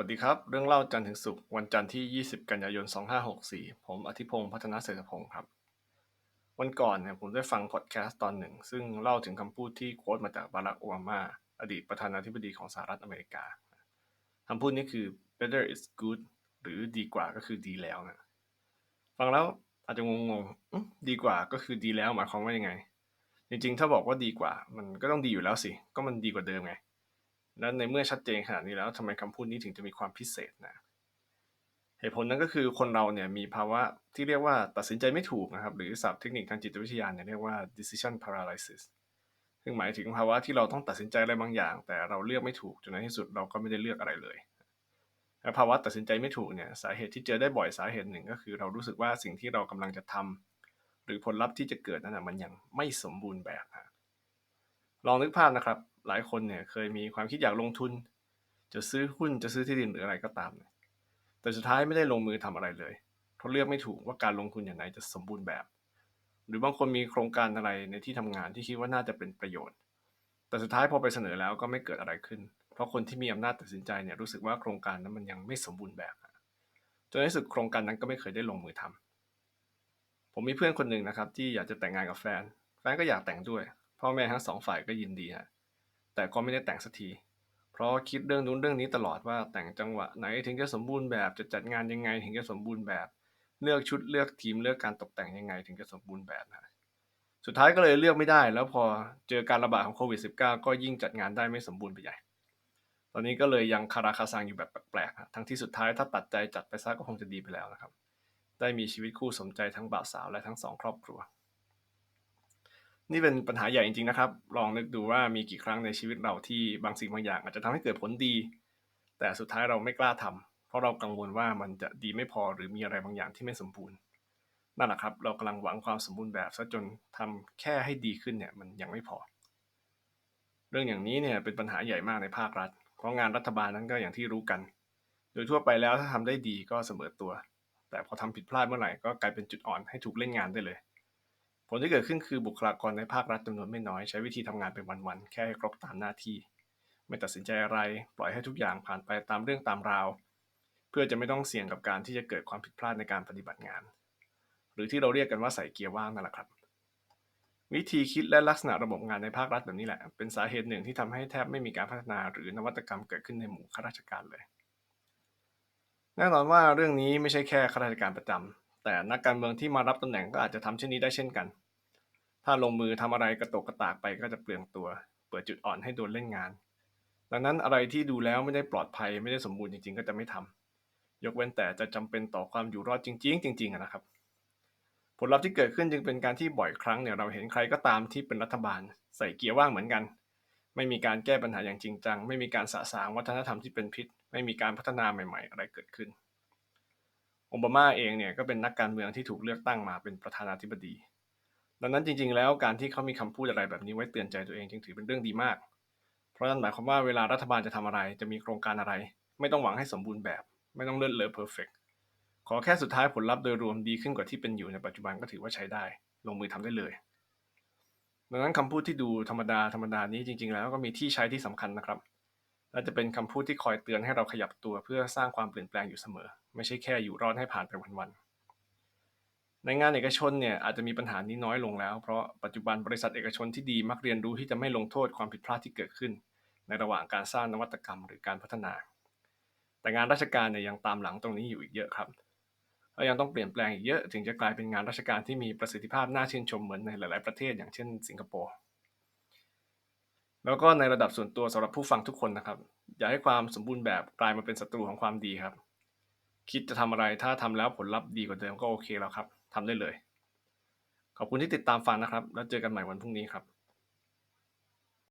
วัสดีครับ เรื่องเล่าจันทร์ถึงศุกร์วันจันทร์ที่ 20 กันยายน 2564 ผมอธิพงศ์พัฒนาเศรษฐพงศ์ครับ วันก่อนเนี่ยผมได้ฟังพอดแคสต์ตอนหนึ่ง ซึ่งเล่าถึงคำพูดที่โค้ดมาจากบารักโอบามา อดีตประธานาธิบดีของสหรัฐอเมริกาคำพูดนี้คือ better is good หรือดีกว่าก็คือดีแล้วนะฟังแล้วอาจจะงงๆดีกว่าก็คือดีแล้วหมายความว่ายังไง จริงๆ ถ้าบอกว่าดีกว่า มันก็ต้องดีอยู่แล้วสิ ก็มันดีกว่าเดิมไง แล้วในเมื่อชัดเจนขนาดนี้แล้วทำไมคำพูดนี้ถึงจะมีความพิเศษนะเหตุผลนั้นก็คือคนเราเนี่ยมีภาวะที่เรียกว่าตัดสินใจไม่ถูกนะครับ หรือศัพท์เทคนิคทางจิตวิทยาเนี่ยเรียกว่า decision paralysis ซึ่งหมายถึงภาวะที่เราต้องตัดสินใจอะไรบางอย่าง แต่เราเลือกไม่ถูกจนในที่สุดเราก็ไม่ได้เลือกอะไรเลยและภาวะตัดสินใจไม่ถูกเนี่ยสาเหตุที่เจอได้บ่อยสาเหตุหนึ่งก็คือ เรารู้สึกว่าสิ่งที่เรากำลังจะทำหรือผลลัพธ์ที่จะเกิดนั้นนะมันยังไม่สมบูรณ์แบบลองนึกภาพนะครับ หลายคนเนี่ยเคยมีความคิดอยากลงทุน จะซื้อหุ้นจะซื้อที่ดินหรืออะไรก็ตามเนี่ยแต่สุดท้ายไม่ได้ลงมือทำอะไรเลยเพราะเลือกไม่ถูกว่าการลงทุนอย่างไรจะสมบูรณ์แบบ หรือบางคนมีโครงการอะไรในที่ทำงานที่คิดว่าน่าจะเป็นประโยชน์ แต่สุดท้ายพอไปเสนอแล้วก็ไม่เกิดอะไรขึ้น เพราะคนที่มีอำนาจตัดสินใจเนี่ยรู้สึกว่าโครงการนั้นมันยังไม่สมบูรณ์แบบจนในที่สุดโครงการนั้นก็ไม่เคยได้ลงมือทำผมมีเพื่อนคนหนึ่งนะครับที่อยากจะแต่งงานกับแฟน แฟนก็อยากแต่งด้วยพ่อแม่ทั้งสองฝ่ายก็ยินดีฮะ แต่ก็ไม่ได้แต่งสักที เพราะคิดเรื่องนู้นเรื่องนี้ตลอดว่าแต่งจังหวะไหนถึงจะสมบูรณ์แบบจะจัดงานยังไงถึงจะสมบูรณ์แบบ เลือกชุดเลือกทีมเลือกการตกแต่งยังไงถึงจะสมบูรณ์แบบนะสุดท้ายก็เลยเลือกไม่ได้ แล้วพอเจอการระบาดของโควิด -19 ก็ยิ่งจัดงานได้ไม่สมบูรณ์ไปใหญ่ ตอนนี้ก็เลยยังคาราคาซังอยู่แบบแปลกๆทั้งที่สุดท้ายถ้าตัดใจจัดไปซะก็คงจะดีไปแล้วนะครับ ได้มีชีวิตคู่สมใจทั้งบ่าวสาวและทั้งสองครอบครัว นี่เป็นปัญหาใหญ่จริงๆนะครับ ลองนึกดูว่ามีกี่ครั้งในชีวิตเราที่บางสิ่งบางอย่างอาจจะทำให้เกิดผลดี แต่สุดท้ายเราไม่กล้าทำเพราะเรากังวลว่ามันจะดีไม่พอหรือมีอะไรบางอย่างที่ไม่สมบูรณ์นั่นแหละครับ เรากำลังหวังความสมบูรณ์แบบซะจนทำแค่ให้ดีขึ้นเนี่ยมันยังไม่พอ เรื่องอย่างนี้เนี่ยเป็นปัญหาใหญ่มากในภาครัฐ เพราะงานรัฐบาลนั้นก็อย่างที่รู้กัน โดยทั่วไปแล้วถ้าทำได้ดีก็เสมอตัว แต่พอทำผิดพลาดเมื่อไหร่ก็กลายเป็นจุดอ่อนให้ถูกเล่นงานได้เลย ผลที่เกิดขึ้นคือบุคลากรในภาครัฐจำนวนไม่น้อย ใช้วิธีทำงานเป็นวันๆแค่ให้ครบตามหน้าที่ ไม่ตัดสินใจอะไร ปล่อยให้ทุกอย่างผ่านไปตามเรื่องตามราว เพื่อจะไม่ต้องเสี่ยงกับการที่จะเกิดความผิดพลาดในการปฏิบัติงาน หรือที่เราเรียกกันว่าใส่เกียร์ว่างนั่นแหละครับวิธีคิดและลักษณะระบบงานในภาครัฐแบบนี้แหละ เป็นสาเหตุหนึ่งที่ทำให้แทบไม่มีการพัฒนาหรือนวัตกรรมเกิดขึ้นในหมู่ข้าราชการเลย แน่นอนว่าเรื่องนี้ไม่ใช่แค่ข้าราชการประจำ แต่นักการเมืองที่มารับตำแหน่งก็อาจจะทำเช่นนี้ได้เช่นกัน ถ้าลงมือทำอะไรกระตกกระตากไปก็จะเปลืองตัว เปิดจุดอ่อนให้โดนเล่นงาน ดังนั้นอะไรที่ดูแล้วไม่ได้ปลอดภัยไม่ได้สมบูรณ์จริง ๆ ก็จะไม่ทำยกเว้นแต่จะจำเป็นต่อความอยู่รอดจริง ๆ จริงๆนะครับ ผลลัพธ์ที่เกิดขึ้นจึงเป็นการที่บ่อยครั้งเนี่ยเราเห็นใครก็ตามที่เป็นรัฐบาล ใส่เกียร์ว่างเหมือนกัน ไม่มีการแก้ปัญหาอย่างจริงจัง ไม่มีการสะสางวัฒนธรรมที่เป็นพิษ ไม่มีการพัฒนาใหม่ ๆ อะไรเกิดขึ้น โอบามาเองเนี่ยก็เป็นนักการเมืองที่ถูกเลือกตั้งมาเป็นประธานาธิบดี ดังนั้นจริง ๆ แล้วการที่เขามีคำพูดอะไรแบบนี้ไว้เตือนใจตัวเองจึงถือเป็นเรื่องดีมาก เพราะนั่นหมายความว่าเวลารัฐบาลจะทำอะไร จะมีโครงการอะไร ไม่ต้องหวังให้สมบูรณ์แบบ ไม่ต้องเลิศเลอเพอร์เฟกขอแค่สุดท้ายผลลัพธ์โดยรวมดีขึ้นกว่าที่เป็นอยู่ในปัจจุบันก็ถือว่าใช้ได้ ลงมือทำได้เลย ดังนั้นคำพูดที่ดูธรรมดาธรรมดานี้จริง ๆ แล้วก็มีที่ใช้ที่สำคัญนะครับและจะเป็นคำพูดที่คอยเตือนให้เราขยับตัวเพื่อสร้างความเปลี่ยนแปลงอยู่เสมอ ไม่ใช่แค่อยู่รอดให้ผ่านไปวันๆในงานเอกชนเนี่ยอาจจะมีปัญหานี้น้อยลงแล้ว เพราะปัจจุบันบริษัทเอกชนที่ดีมักเรียนรู้ที่จะไม่ลงโทษความผิดพลาดที่เกิดขึ้น ในระหว่างการสร้างนวัตกรรมหรือการพัฒนา แต่งานราชการเนี่ยยังตามหลังตรงนี้อยู่อีกเยอะครับและยังต้องเปลี่ยนแปลงอีกเยอะถึงจะกลายเป็นงานราชการที่มีประสิทธิภาพน่าชื่นชมเหมือนในหลาย ๆประเทศอย่างเช่น สิงคโปร์แล้วก็ในระดับส่วนตัวสำหรับผู้ฟังทุกคนนะครับ อย่าให้ความสมบูรณ์แบบกลายมาเป็นศัตรูของความดีครับ คิดจะทำอะไรถ้าทำแล้วผลลัพธ์ดีกว่าเดิมก็โอเคแล้วครับทำได้เลย ขอบคุณที่ติดตามฟังนะครับ แล้วเจอกันใหม่วันพรุ่งนี้ครับ